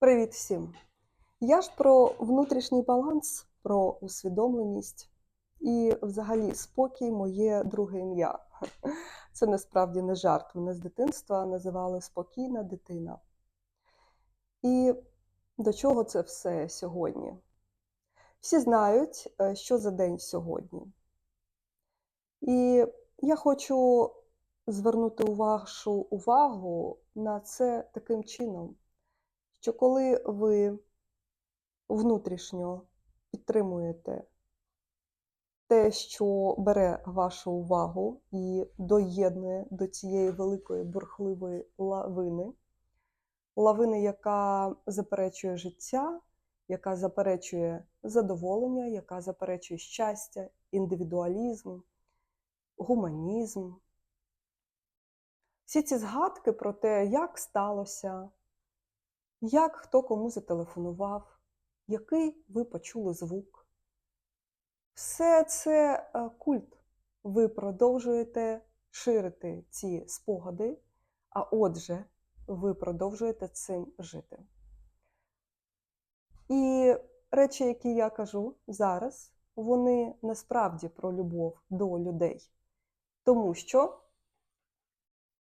Привіт всім! Я ж про внутрішній баланс, про усвідомленість і взагалі спокій моє друге ім'я. Це насправді не жарт. Мене з дитинства називали спокійна дитина. І до чого це все сьогодні? Всі знають, е, що за день сьогодні. І я хочу звернути вашу увагу на це таким чином, що коли ви внутрішньо підтримуєте те, що бере вашу увагу і доєднує до цієї великої бурхливої лавини, лавини, яка заперечує життя, яка заперечує задоволення, яка заперечує щастя, індивідуалізм, гуманізм. Всі ці згадки про те, як сталося, як хто кому зателефонував, який ви почули звук. Все це е, культ. Ви продовжуєте ширити ці спогади, а отже, ви продовжуєте цим жити. І речі, які я кажу зараз, вони насправді про любов до людей. Тому що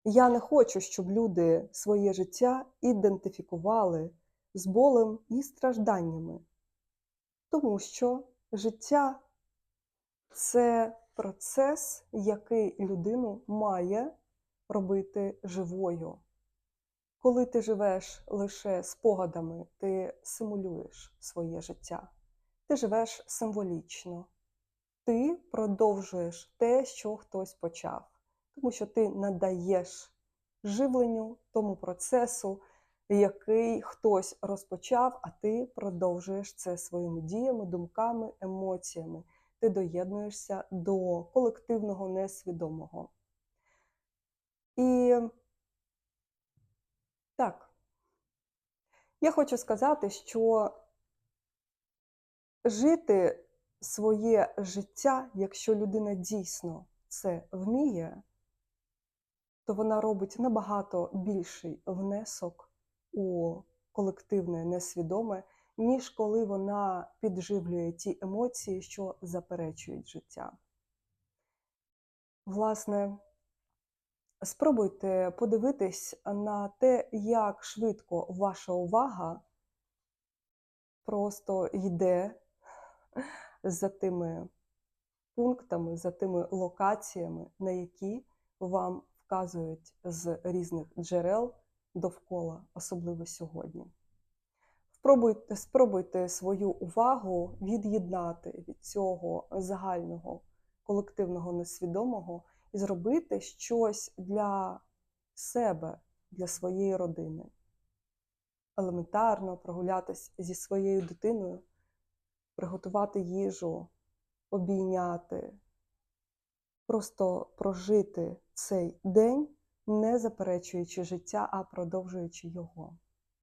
я не хочу, щоб люди своє життя ідентифікували з болем і стражданнями. Тому що життя це процес, який людину має робити живою. Коли ти живеш лише спогадами, ти симулюєш своє життя, ти живеш символічно, ти продовжуєш те, що хтось почав, тому що ти надаєш живленню тому процесу, який хтось розпочав, а ти продовжуєш це своїми діями, думками, емоціями. Ти доєднуєшся до колективного несвідомого. І так, я хочу сказати, що жити своє життя, якщо людина дійсно це вміє, то вона робить набагато більший внесок у колективне несвідоме, ніж коли вона підживлює ті емоції, що заперечують життя. Власне, спробуйте подивитись на те, як швидко ваша увага просто йде за тими пунктами, за тими локаціями, на які вам вказують з різних джерел довкола, особливо сьогодні. Спробуйте, спробуйте свою увагу від'єднати від цього загального колективного несвідомого і зробити щось для себе, для своєї родини. Елементарно прогулятись зі своєю дитиною, приготувати їжу, обійняти, просто прожити цей день, не заперечуючи життя, а продовжуючи його.